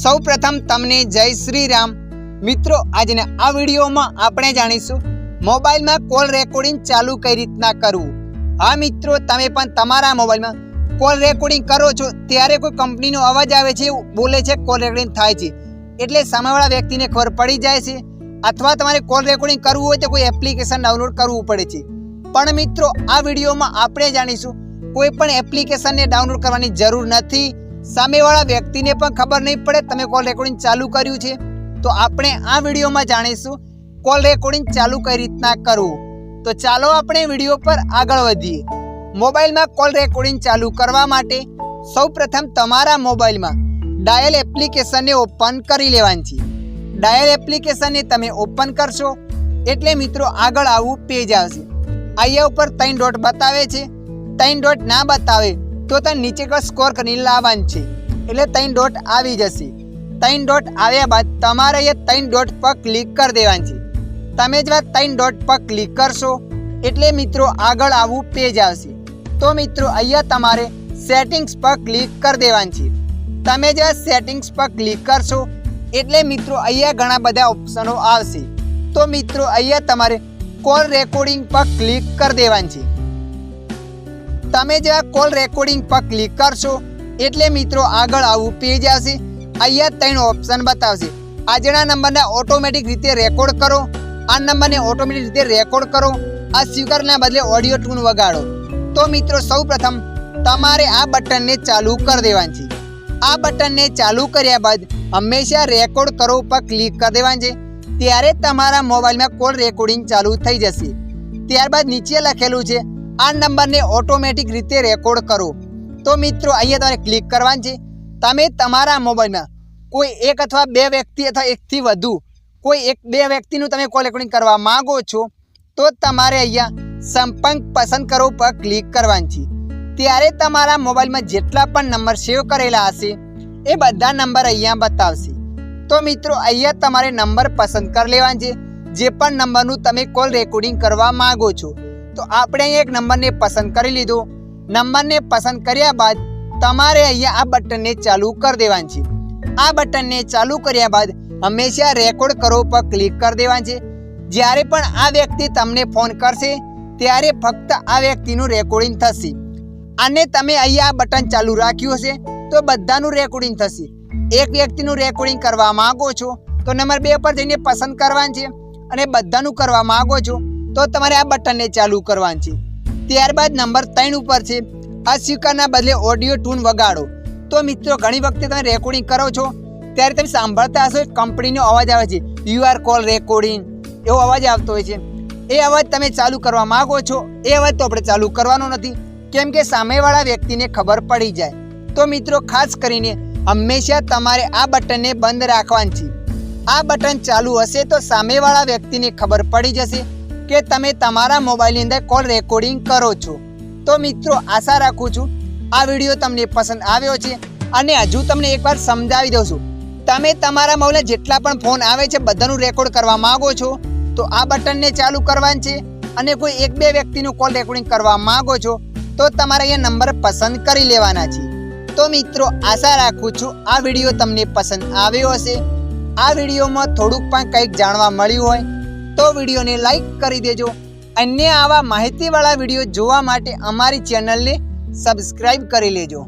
સૌ પ્રથમ તમને જય શ્રી રામ મિત્રો, આજના આ વિડીયોમાં આપણે જાણીશું, મોબાઈલમાં કોલ રેકોર્ડિંગ ચાલુ કઈ રીતના કરવું? હા, મિત્રો, તમે પણ તમારા મોબાઈલમાં કોલ રેકોર્ડિંગ કરો છો, ત્યારે કોઈ કંપનીનો અવાજ આવે છે એવું બોલે છે, કોલ રેકોર્ડિંગ થાય છે. એટલે સામેવાળા વ્યક્તિને ખબર પડી જાય છે, અથવા તમારે કોલ રેકોર્ડિંગ કરવું હોય તો કોઈ એપ્લિકેશન ડાઉનલોડ કરવું પડે છે. પણ મિત્રો, આ વિડીયોમાં આપણે જાણીશું, કોઈ પણ એપ્લિકેશનને ડાઉનલોડ કરવાની જરૂર નથી સામેવાળા વ્યક્તિને પણ ખબર નહીં પડે તમે કોલ રેકોર્ડિંગ ચાલુ કર્યું છે. તો આપણે આ વિડીયોમાં જાણીશું કોલ રેકોર્ડિંગ ચાલુ કઈ રીતના કરવું. તો ચાલો આપણે વીડિયો પર આગળ વધીએ. મોબાઈલમાં કોલ રેકોર્ડિંગ ચાલુ કરવા માટે સૌપ્રથમ તમારા મોબાઈલમાં ડાયલ એપ્લિકેશનને ઓપન કરી લેવાની છે. ડાયલ એપ્લિકેશનને તમે ઓપન કરશો એટલે મિત્રો આગળ આવું પેજ આવશે. અહીંયા ઉપર ત્રણ ડોટ બતાવે છે. ત્રણ ડોટ ના બતાવે તો તને નીચે કોઈ સ્કોર કરીને લાવવાનું છે, એટલે ત્રણ ડોટ આવી જશે. ત્રણ ડોટ આવ્યા બાદ તમારે એ ત્રણ ડોટ પર ક્લિક કરી દેવાનું છે. તમે જેવા ત્રણ ડોટ પર ક્લિક કરશો, એટલે મિત્રો આગળ આવું પેજ આવશે. તો મિત્રો અહીંયા તમારે સેટિંગ્સ પર ક્લિક કરી દેવાનું છે. તમે જ સેટિંગ્સ પર ક્લિક કરશો, એટલે મિત્રો અહીંયા ઘણા બધા ઓપ્શનો આવશે. તો મિત્રો અહીંયા તમારે કોલ રેકોર્ડિંગ પર ક્લિક કરી દેવાનું છે. તમે જેવા કોલ રેકોર્ડિંગ પર ક્લિક કરશો, એટલે મિત્રો આગળ આવું પેજ આવશે. અહીંયા ત્રણ ઓપ્શન બતાવશે. આજના નંબરને ઓટોમેટિક રીતે રેકોર્ડ કરો. આ નંબરને ઓટોમેટિક રીતે રેકોર્ડ કરો. આ સ્પીકરના બદલે ઓડિયો ટૂન વગાડો. તો મિત્રો સૌપ્રથમ તમારે આ બટનને ચાલુ કરી દેવાનું છે. આ બટનને ચાલુ કર્યા બાદ હંમેશા રેકોર્ડ કરો પર ક્લિક કરી દેવાનું છે. ત્યારે તમારા મોબાઈલમાં કોલ રેકોર્ડિંગ ચાલુ થઈ જશે. ત્યારબાદ નીચે લખેલું છે આ નંબરને ઓટોમેટિક રીતે રેકોર્ડ કરો. તો મિત્રો, અહીંયા તમારે ક્લિક કરવાનું છે. તમે તમારા મોબાઈલમાં કોઈ એક અથવા બે વ્યક્તિ અથવા એકથી વધુ કોઈ એક બે વ્યક્તિનું તમે કોલ રેકોર્ડિંગ કરવા માંગો છો, તો તમારે અહીંયા સંપર્ક પસંદ કરો પર ક્લિક કરવાનું છે. ત્યારે તમારા મોબાઈલમાં જેટલા પણ નંબર સેવ કરેલા હશે, એ બધા નંબર અહીંયા બતાવશે. તો મિત્રો, અહીંયા તમારે નંબર પસંદ કરી લેવાનો છે. જે પણ નંબરનું તમે કોલ રેકોર્ડિંગ કરવા માંગો છો. તો આપણે એક નંબરને પસંદ કરી લીધો. નંબરને પસંદ કર્યા બાદ તમારે અહીંયા આ બટનને ચાલુ કરી દેવાનું છે. આ બટનને ચાલુ કર્યા બાદ હંમેશા રેકોર્ડ કરો પર ક્લિક કરી દેવાનું છે. જ્યારે પણ આ વ્યક્તિ તમને ફોન કરશે, ત્યારે ફક્ત આ વ્યક્તિનું રેકોર્ડિંગ થશે. અને તમે અહીંયા આ બટન ચાલુ રાખ્યું હશે, તો બધાનું રેકોર્ડિંગ થશે. એક વ્યક્તિનું રેકોર્ડિંગ કરવા માંગો છો, તો નંબર બે પર જઈને પસંદ કરવાનું છે અને બધાનું કરવા માંગો છો તો તમારે આ બટનને ચાલુ કરવાનું છે. ત્યારબાદ નંબર ત્રણ ઉપર છે અસ્વીકારના બદલે ઓડિયો ટૂન વગાડો. તો મિત્રો, ઘણી વખતે તમે રેકોર્ડિંગ કરો છો, ત્યારે તમે સાંભળતા હશો કંપનીનો અવાજ આવે છે યુ આર કોલ રેકોર્ડિંગ એવો અવાજ આવતો હોય છે. એ અવાજ તમે ચાલુ કરવા માગો છો, એ અવાજ તો આપણે ચાલુ કરવાનો નથી, કેમ કે સામેવાળા વ્યક્તિને ખબર પડી જાય. તો મિત્રો, ખાસ કરીને હંમેશા તમારે આ બટનને બંધ રાખવાનું છે. આ બટન ચાલુ હશે તો સામેવાળા વ્યક્તિને ખબર પડી જશે કે તમે તમારા મોબાઈલની અંદર કોલ રેકોર્ડિંગ કરો છો. તો મિત્રો, આશા રાખું છું, આ વીડિયો તમને પસંદ આવ્યો છે અને હજુ તમને એકવાર સમજાવી દઉં છું. તમે તમારા મોબાઈલ જેટલા પણ ફોન આવે છે, બધાનું રેકોર્ડ કરવા માંગો છો, તો આ બટનને ચાલુ કરવાનું છે અને કોઈ એક બે વ્યક્તિનું કોલ રેકોર્ડિંગ કરવા માંગો છો, તો તમારે અહીંયા નંબર પસંદ કરી લેવાના છે. તો મિત્રો, આશા રાખું છું, આ વીડિયો તમને પસંદ આવ્યો હશે. આ વિડીયોમાં થોડુંક પણ કંઈક જાણવા મળ્યું હોય તો વિડીયોને લાઈક કરી દેજો. અન્ય આવા માહિતીવાળા વીડિયો જોવા માટે અમારી ચેનલને સબસ્ક્રાઈબ કરી લેજો.